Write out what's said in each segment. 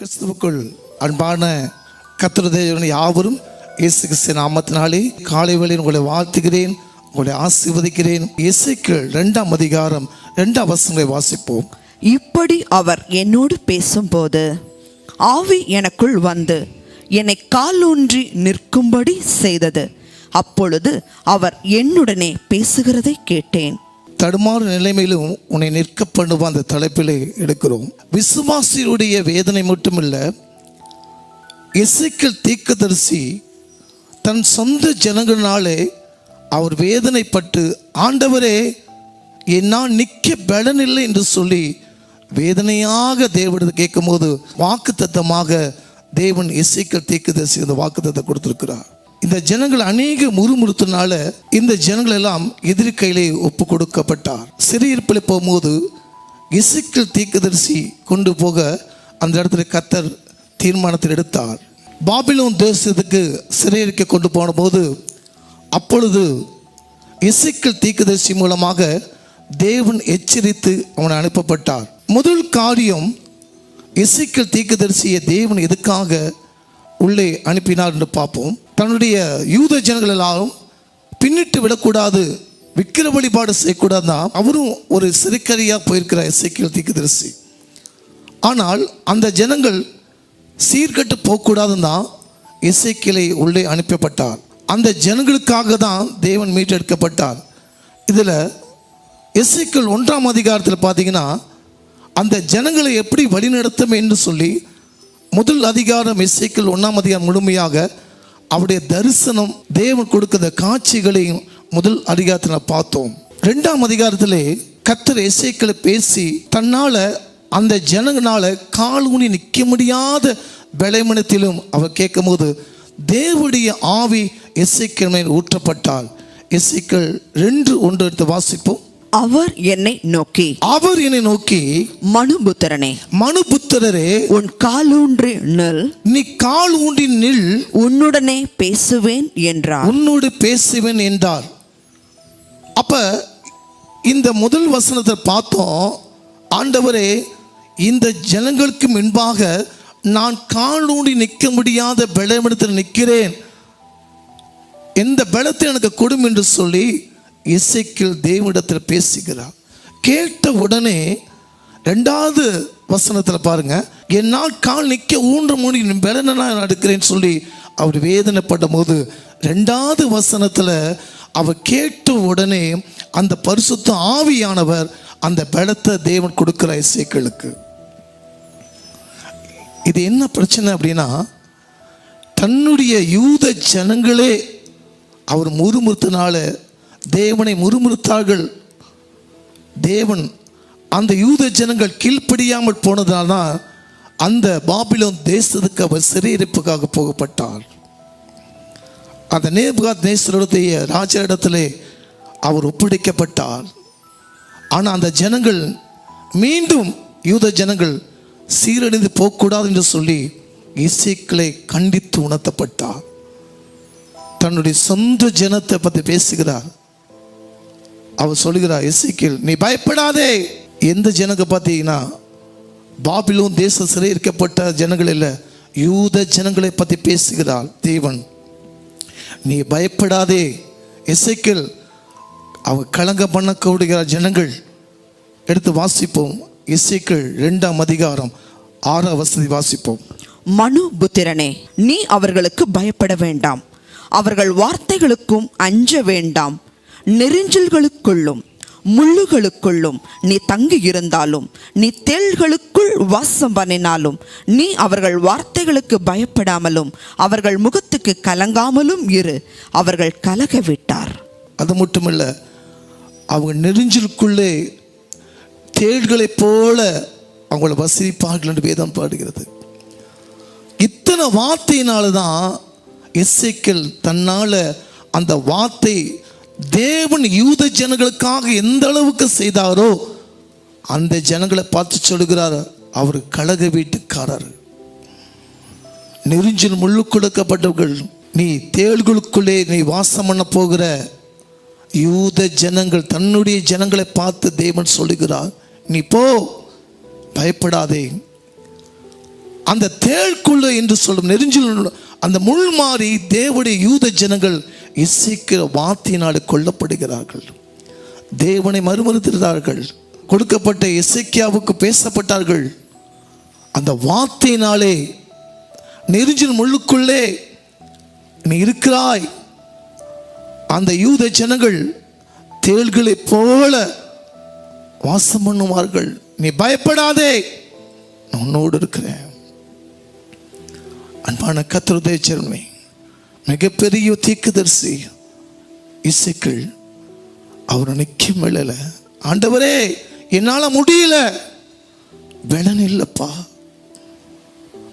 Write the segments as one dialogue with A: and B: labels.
A: கிறிஸ்துவுக்குள் அன்பான கத்திரதேவன் யாவரும் இயேசு கிறிஸ்து நாமத்தினாலே காலை வேளையில் உங்களை வாழ்த்துகிறேன் உங்களை ஆசீர்வதிக்கிறேன். இயேசுக்கு ரெண்டாம் அதிகாரம் ரெண்டாம் அவசரங்களை வாசிப்போம்.
B: இப்படி அவர் என்னோடு பேசும்போது ஆவி எனக்குள் வந்து என்னை காலூன்றி நிற்கும்படி செய்தது. அப்பொழுது அவர் என்னுடனே பேசுகிறதை கேட்டேன்.
A: தடுமாறு நிலைமையிலும் உன்னை நிற்க பண்ணுவோம் அந்த தலைப்பிலே எடுக்கிறோம். விசுவாசியுடைய வேதனை மட்டுமில்ல இசைக்கல் தீக்கதரிசி தன் சொந்த ஜனங்களினாலே அவர் வேதனைப்பட்டு ஆண்டவரே என்னால் நிற்க பலனில்லை என்று சொல்லி வேதனையாக தேவனிடம் கேட்கும்போது வாக்குத்தத்தமாக தேவன் இசைக்கல் தீக்கதரிசி அந்த வாக்குத்தத்தை கொடுத்துருக்கிறார். இந்த ஜனங்கள் அநேக முறுமுறுத்தினால இந்த ஜனங்கள் எல்லாம் எதிரி கையிலே ஒப்பு கொடுக்கப்பட்டார் சிறையிருப்பில் போகும்போது இசைக்கல் தீக்குதரிசி கொண்டு போக அந்த இடத்துல கத்தர் தீர்மானத்தில் எடுத்தார். பாபிலோன் தேசத்துக்கு சிறையிருக்க கொண்டு போன போது அப்பொழுது இசைக்கல் தீக்குதரிசி மூலமாக தேவன் எச்சரித்து அவன் அனுப்பப்பட்டார். முதல் காரியம் இசைக்கல் தீக்குதரிசியை தேவன் எதுக்காக உள்ளே அனுப்பினார் என்று பார்ப்போம். தன்னுடைய யூத ஜனங்கள் எல்லாரும் பின்னிட்டு விடக்கூடாது விக்கிர வழிபாடு செய்யக்கூடாதுன்னா அவரும் ஒரு சிறுக்கரியாக போயிருக்கிறார் இசைக்கல் தீர்க்கதரிசி ஆனால் அந்த ஜனங்கள் சீர்கட்டு போகக்கூடாதுன்னு தான் இசைக்கிளை உள்ளே அனுப்பப்பட்டார். அந்த ஜனங்களுக்காக தான் தேவன் மீட்டெடுக்கப்பட்டார். இதில் இசைக்கள் ஒன்றாம் அதிகாரத்தில் பார்த்தீங்கன்னா அந்த ஜனங்களை எப்படி வழிநடத்தும் என்று சொல்லி முதல் அதிகாரம் இசைக்கள் ஒன்றாம் அதிகாரம் முழுமையாக அவருடைய தரிசனம் தேவன் கொடுக்கிற காட்சிகளையும் முதல் அதிகாரத்தில் பார்த்தோம். ரெண்டாம் அதிகாரத்திலே கத்தர் இசைக்களை பேசி தன்னால அந்த ஜனங்களால காலூனி நிற்க முடியாத விளைமனத்திலும் அவர் கேட்கும்போது தேவடைய ஆவி இசைக்கிழமை ஊற்றப்பட்டால் இசைக்கள் ரெண்டு ஒன்று எடுத்து வாசிப்போம்.
B: அவர் என்னை நோக்கி
A: அவர் என்னை நோக்கி
B: மனுபுத்திரனே
A: மனுபுத்திரரே
B: உன் காலூன்றி நில்.
A: நீ கால் ஊண்டி நில்.
B: உன்னுடனே பேசுவேன் என்றார்.
A: உன்னோடு பேசுவேன் என்றார். அப்ப இந்த முதல் வசனத்தை பார்த்தோம். ஆண்டவரே இந்த ஜனங்களுக்கு முன்பாக நான் காலூண்டி நிற்க முடியாத பலமிடத்தில் நிற்கிறேன். எந்த பலத்தை எனக்கு கொடும் என்று சொல்லி இசைக்கில் தேவனிடத்தில் பேசுகிறார். கேட்ட உடனே ரெண்டாவது வசனத்தில் பாருங்க என்னால் கால் நிற்க ஊன்ற மொழி பெலனா நடக்கிறேன்னு எடுக்கிறேன்னு சொல்லி அவர் வேதனைப்படும் போது ரெண்டாவது வசனத்தில் அவர் கேட்ட உடனே அந்த பரிசுத்த ஆவியானவர் அந்த பலத்தை தேவன் கொடுக்கிற இசைக்களுக்கு இது என்ன பிரச்சனை அப்படின்னா தன்னுடைய யூத ஜனங்களே அவர் முறுமுறுத்தினால தேவனை முறுமுறுத்தார்கள். தேவன் அந்த யூத ஜனங்கள் கீழ்ப்படியாமல் போனதால் தான் அந்த பாபிலோன் தேசத்துக்கு அவர் சிறையிருப்புக்காக போகப்பட்டார். அந்த நேபுகாத் நேசருடைய ராஜ இடத்திலே அவர் ஒப்படைக்கப்பட்டார். ஆனால் அந்த ஜனங்கள் மீண்டும் யூத ஜனங்கள் சீரழிந்து போகக்கூடாது என்று சொல்லி இசைக்களை கண்டித்து உணர்த்தப்பட்டார். தன்னுடைய சொந்த ஜனத்தை பற்றி பேசுகிறார். அவர் சொல்கிறார் எசிக்கில் நீ பயப்படாதே. எந்த ஜனங்க பார்த்தீங்கன்னா பாபிலோன் தேச சிறையிருக்கப்பட்ட ஜனங்கள் இல்லை யூத ஜனங்களை பற்றி பேசுகிறாள் தேவன். நீ பயப்படாதே. இசைக்கில் அவர் கலங்க பண்ணக்கூடிய ஜனங்கள். எடுத்து வாசிப்போம். இசைக்கள் ரெண்டாம் அதிகாரம் ஆறாம் வசதி வாசிப்போம்.
B: மனுபுத்திரனே நீ அவர்களுக்கு பயப்பட வேண்டாம். அவர்கள் வார்த்தைகளுக்கும் அஞ்ச வேண்டாம். நெரிஞ்சல்களுக்குள்ளும் முள்ளுகளுக்குள்ளும் நீ தங்கி இருந்தாலும் நீ தேள்களுக்குள் வாசம் பண்ணினாலும் நீ அவர்கள் வார்த்தைகளுக்கு பயப்படாமலும் அவர்கள் முகத்துக்கு கலங்காமலும் இரு. அவர்கள் கலக விட்டார்
A: அது மட்டுமல்ல அவங்க நெறிஞ்சிலுக்குள்ளே தேள்களைப் போல அவங்கள வசிப்பார்கள் என்று வேதம் பாடுகிறது. இத்தனை வார்த்தையினால தான் எஸ்ஐக்கள் தன்னால் அந்த வார்த்தை தேவன் யூத ஜனங்களுக்காக எந்த அளவுக்கு செய்தாரோ அந்த ஜனங்களை பார்த்து சொல்லுகிறார் அவர் கழக வீட்டுக்காரர். நெருஞ்சில் முள்ளு கொடுக்கப்பட்டவர்கள் நீ தேள்களுக்குள்ளே நீ வாசம் பண்ண போகிற யூத ஜனங்கள் தன்னுடைய ஜனங்களை பார்த்து தேவன் சொல்லுகிறார் நீ போ பயப்படாதே. அந்த தேள்குள்ள என்று சொல்லும் நெருஞ்சில் அந்த முள் மாறி தேவனுடைய யூத ஜனங்கள் இசைக்கிற வார்த்தையினாலே கொல்லப்படுகிறார்கள். தேவனை மறுமறுத்திருந்தார்கள். கொடுக்கப்பட்ட இசைக்கியாவுக்கு பேசப்பட்டார்கள். அந்த வார்த்தையினாலே நெருஞ்சின் முள்ளுக்குள்ளே நீ இருக்கிறாய். அந்த யூத ஜனங்கள் தேள்களைப் போல வாசம் பண்ணுவார்கள். நீ பயப்படாதே நான் உன்னோடு இருக்கிறேன். அன்பான கத்திரதே செல்மை மிகப்பெரிய தீக்குதரிசி இசைக்கள் அவர் நிற்க மிளல ஆண்டவரே என்னால முடியல. பலன் இல்லப்பா.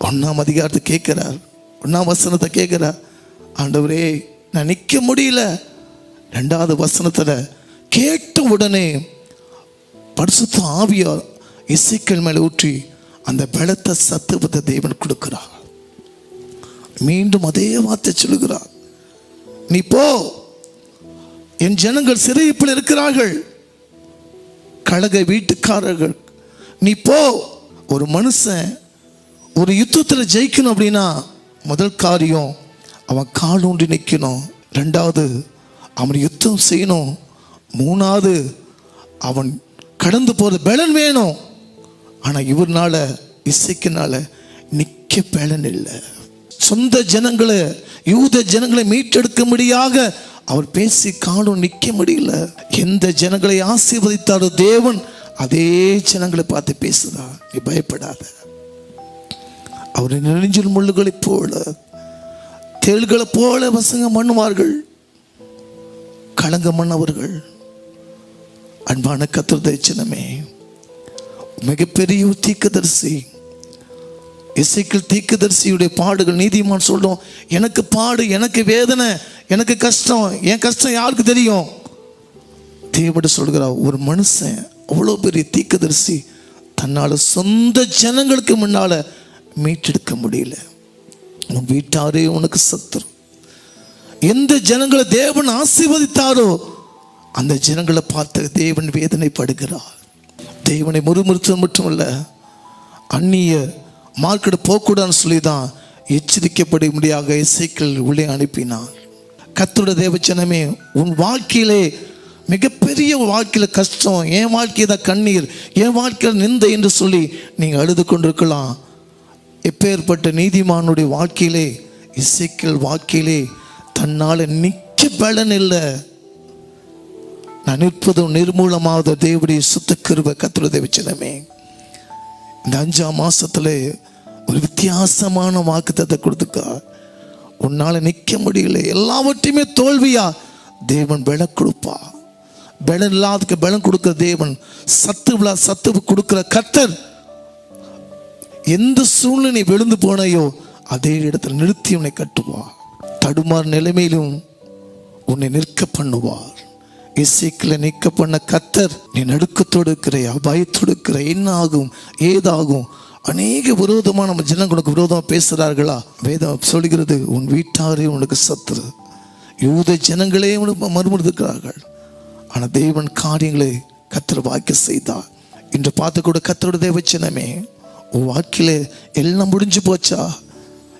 A: ஒன்னாம் அதிகாரத்தை கேட்கிறார். ஒன்னாம் வசனத்தை கேட்கிறார். ஆண்டவரே நான் நிற்க முடியல. ரெண்டாவது வசனத்துல கேட்ட உடனே பரிசுத்த ஆவியா இசைக்கள் மேலே ஊற்றி அந்த பலத்தை சத்துவத்தை தேவன் கொடுக்கிறார். மீண்டும் அதே வார்த்தை சொல்லுகிறார். நீ போ. என் ஜனங்கள் சிறைப்பில் இருக்கிறார்கள். கழக வீட்டுக்காரர்கள். நீ போ. ஒரு மனுஷன் ஒரு யுத்தத்தில் ஜெயிக்கணும் அப்படின்னா முதல் காரியம் அவன் கால் ஊன்றி நிற்கணும் ரெண்டாவது அவன் யுத்தம் செய்யணும். மூணாவது அவன் கடந்து போகிற பலன் வேணும். ஆனால் இவர்னால இசைக்குனால நிற்க பலன் இல்லை. சொந்த ஜனங்களை யூத ஜனங்களை மீட்டெடுக்க முடியாக அவர் பேசி காணும் நிற்க முடியல. எந்த ஜனங்களை ஆசீர்வதித்தாரோ தேவன் அதே ஜனங்களை பார்த்து பேசுதா? நீ பயப்படாத. அவர் நெறிஞ்சில் முள்ளுகளைப் போல தேள்களைப் போல வசங்க மண்ணுவார்கள். களங்க மன்னவர்கள் அன்பான கத்திர தரிசனமே மிகப்பெரிய ஒரு இசைக்கில் தீக்குதரிசியுடைய பாடுகள் நீதிமான் சொல்லும் எனக்கு பாடு எனக்கு வேதனை எனக்கு கஷ்டம் என் கஷ்டம் யாருக்கு தெரியும்? தேவடு சொல்கிறா ஒரு மனுஷன் அவ்வளோ பெரிய தீர்க்கதரிசி தன்னால் சொந்த ஜனங்களுக்கு முன்னால் மீட்டெடுக்க முடியல. உன் வீட்டாரே உனக்கு சத்துரு. எந்த ஜனங்களை தேவன் ஆசீர்வதித்தாரோ அந்த ஜனங்களை பார்த்து தேவன் வேதனைப்படுகிறார். தேவனை முறுமுறுத்தது மட்டுமல்ல அந்நிய மார்க்கெட்டு போகக்கூடாதுன்னு சொல்லி தான் எச்சரிக்கப்படும்படியாக இசைக்கள் உள்ளே அனுப்பினான். கத்தோட தேவச்சனமே உன் வாழ்க்கையிலே மிகப்பெரிய வாழ்க்கையில் கஷ்டம் என் வாழ்க்கை தான் கண்ணீர் என் வாழ்க்கையில் நிந்த என்று சொல்லி நீங்கள் அழுது கொண்டிருக்கலாம். எப்பேற்பட்ட நீதிமானுடைய வாழ்க்கையிலே இசைக்கல் வாழ்க்கையிலே தன்னால் நிற்க பலன் இல்லை. நான் நிற்பதும் நிர்மூலமாவது தேவடைய சுத்த கருவை கத்துறதை வச்சிடமே இந்த அஞ்சாம் மாசத்துல ஒரு வித்தியாசமான வாக்குத்தத்தை கொடுத்துக்கா உன்னால நிற்க முடியல. எல்லாவற்றையுமே தோல்வியா? தேவன் பலம் கொடுப்பா. பலம் இல்லாததுக்கு பலம் கொடுக்கிற தேவன் சத்து விழா சத்து கொடுக்கிற கத்தர் எந்த சூழ்நிலை விழுந்து போனையோ அதே இடத்துல நிறுத்தி உன்னை கட்டுவா தடுமாறு நிலைமையிலும் உன்னை நிற்க பண்ணுவார். இசைக்கில் நிற்க பண்ண கத்தர் நீ நடுக்கத்தோடு இருக்கிறையா அபாயத்தோடு இருக்கிற என்ன ஆகும் ஏதாகும்? அநேக விரோதமாக நம்ம ஜனங்களுக்கு விரோதமாக பேசுகிறார்களா வேதம் சொல்கிறது உன் வீட்டாரே உனக்கு சத்துரு. யூத ஜனங்களே உனக்கு மறுமுறுக்கிறார்கள் ஆனால் தேவன் காரியங்களை கத்தர் வாக்கிய செய்தார். இன்று பார்த்து கூட கத்தரோட தேவச்சனமே உன் வாழ்க்கையில எல்லாம் முடிஞ்சு போச்சா?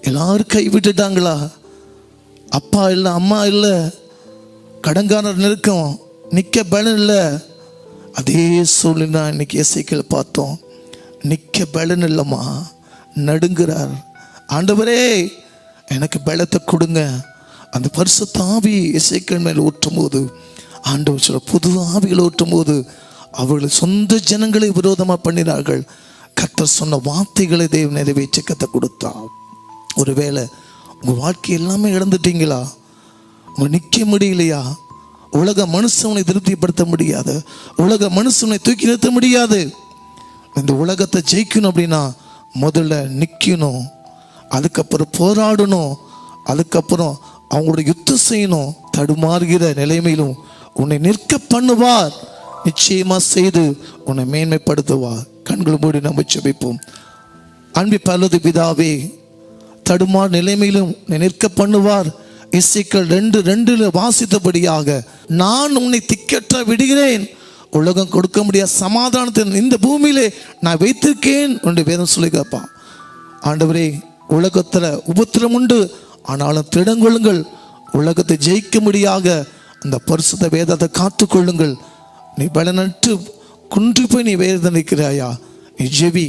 A: எல்லாரும் கைவிட்டுட்டாங்களா? அப்பா இல்லை அம்மா இல்லை? கடங்காரர் நெருக்கம் நிற்க பலன் இல்லை அதே சூழ்நிலை இன்னைக்கு இசைக்கள் பார்த்தோம். நிற்க பலன் இல்லைம்மா நடுங்கிறார். ஆண்டவரே எனக்கு பலத்தை கொடுங்க. அந்த பரிசு தாவி இசைக்கள் மேல் ஊற்றும் போது ஆண்டவர் சொல்ல புது ஆவிகளை ஊற்றும் போது அவர்கள் சொந்த ஜனங்களை விரோதமாக பண்ணினார்கள். கத்தர் சொன்ன வார்த்தைகளை தேவ நிறைவேற்றி கத்தை கொடுத்தா ஒருவேளை உங்கள் வாழ்க்கை எல்லாமே இழந்துட்டீங்களா? நிற்க முடியலையா? உலக மனுஷனை திருப்திப்படுத்த முடியாது. உலக மனுஷனை தூக்கி நிறுத்த முடியாது. இந்த உலகத்தை ஜெயிக்கணும் அப்படின்னா முதல்ல நிற்கணும் அதுக்கப்புறம் போராடணும். அதுக்கப்புறம் அவங்களோட யுத்தம் செய்யணும். தடுமாறுகிற நிலைமையிலும் உன்னை நிற்க பண்ணுவார். நிச்சயமா செய்து உன்னை மேன்மைப்படுத்துவார். கண்கள் மூடி நம்ம செபிப்போம் அன்பி பல்லது பிதாவே தடுமாறு நிலைமையிலும் உன்னை நிற்க பண்ணுவார். இசைக்கள் ரெண்டு ரெண்டுல வாசித்தபடியாக நான் உன்னை திக்கற்ற விடுகிறேன். உலகம் கொடுக்க முடியாத சமாதானத்தை இந்த பூமியிலே நான் வைத்திருக்கேன் என்று வேதம் சொல்லி கேட்பான். ஆண்டவரே உலகத்தில் உபத்திரம் உண்டு. ஆனாலும் திடங்கொள்ளுங்கள். உலகத்தை ஜெயிக்கும்படியாக அந்த பரிசுத்த வேதத்தை காத்துக்கொள்ளுங்கள். நீ பலனற்று குன்று போய் நீ வேதனைக்கிறாயா நீ ஜெபி.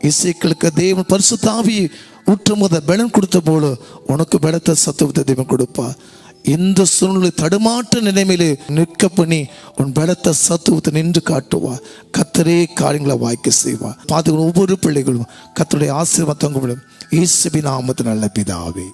A: இசைக்களுக்கு தேவன் பரிசுத்தாவி ஊற்றும் பலன் கொடுத்த போல உனக்கு பலத்த சத்துவத்தை தெய்வம் கொடுப்பா. எந்த சூழ்நிலை தடுமாற்ற நிலைமையிலே நிற்க பண்ணி உன் பலத்த சத்துவத்தை நின்று காட்டுவா. கத்தரே காரியங்களை வாய்க்க செய்வா. பார்த்துக்கணும் ஒவ்வொரு பிள்ளைகளும் கத்தருடைய ஆசீர்வாதம் இயேசுவின் நாமத்து நல்ல பிதாவே.